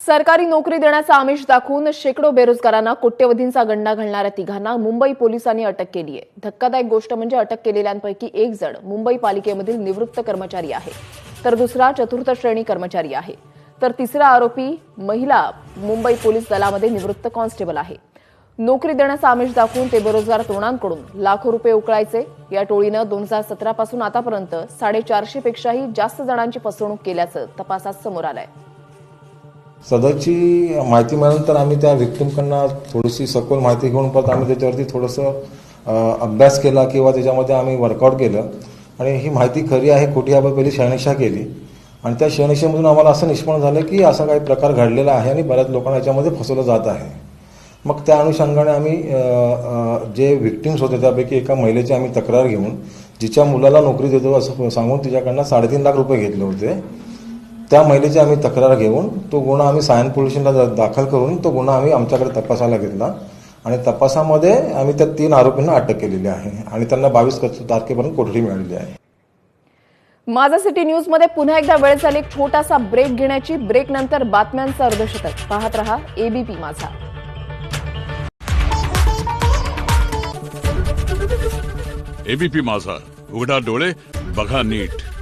सरकारी नोकरी देण्याचा आमिष दाखवून शेकडो बेरोजगारांना कोट्यवधींचा गंडा घालणाऱ्या तिघांना मुंबई पोलिसांनी अटक केली आहे. धक्कादायक गोष्ट म्हणजे अटक केलेल्यांपैकी एक जण मुंबई पालिकेमधील निवृत्त कर्मचारी आहे. तर दुसरा चतुर्थ श्रेणी कर्मचारी आहे. तर तिसरा आरोपी महिला मुंबई पोलीस दलामध्ये निवृत्त कॉन्स्टेबल आहे. नोकरी देण्याचा आमिष दाखवून ते बेरोजगार तरुणांकडून लाखो रुपये उकळायचे. या टोळीनं दोन हजार सतरा पासून आतापर्यंत साडेचारशे पेक्षाही जास्त जणांची फसवणूक केल्याचं तपासात समोर आलंय. सदरची माहिती मिळाल्यानंतर आम्ही त्या व्हिक्टीमकडनं थोडीशी सखोल माहिती घेऊन परत आम्ही त्याच्यावरती थोडंसं अभ्यास केला किंवा त्याच्यामध्ये आम्ही वर्कआउट केलं. आणि ही माहिती खरी आहे खोटी याबाबत पहिली शहानिशा केली. आणि त्या शहानिशामधून आम्हाला असं निष्पन्न झालं की असा काही प्रकार घडलेला आहे आणि बऱ्याच लोकांना याच्यामध्ये फसवलं जात आहे. मग त्या अनुषंगाने आम्ही जे व्हिक्टिम्स होते त्यापैकी एका महिलेची आम्ही तक्रार घेऊन जिच्या मुलाला नोकरी देतो असं सांगून तिच्याकडनं साडेतीन लाख रुपये घेतले होते. त्या महिलेची आम्ही तक्रार घेऊन तो गुन्हा आम्ही सायन दा- दाखल करून तो गुन्हा आम्ही आमच्याकडे तपासायला घेतला. आणि तपासामध्ये आम्ही त्या तीन आरोपींना अटक केलेली आहे आणि त्यांना बावीस तारखेपर्यंत कोठडी मिळालेली आहे. माझा सिटी न्यूजमध्ये पुन्हा एकदा वेळ झाली एक छोटासा ब्रेक घेण्याची. ब्रेक नंतर बातम्यांचं अर्धशतक. पाहत रहा एबीपी माझा. एबीपी माझा. उघडा डोळे बघा नीट.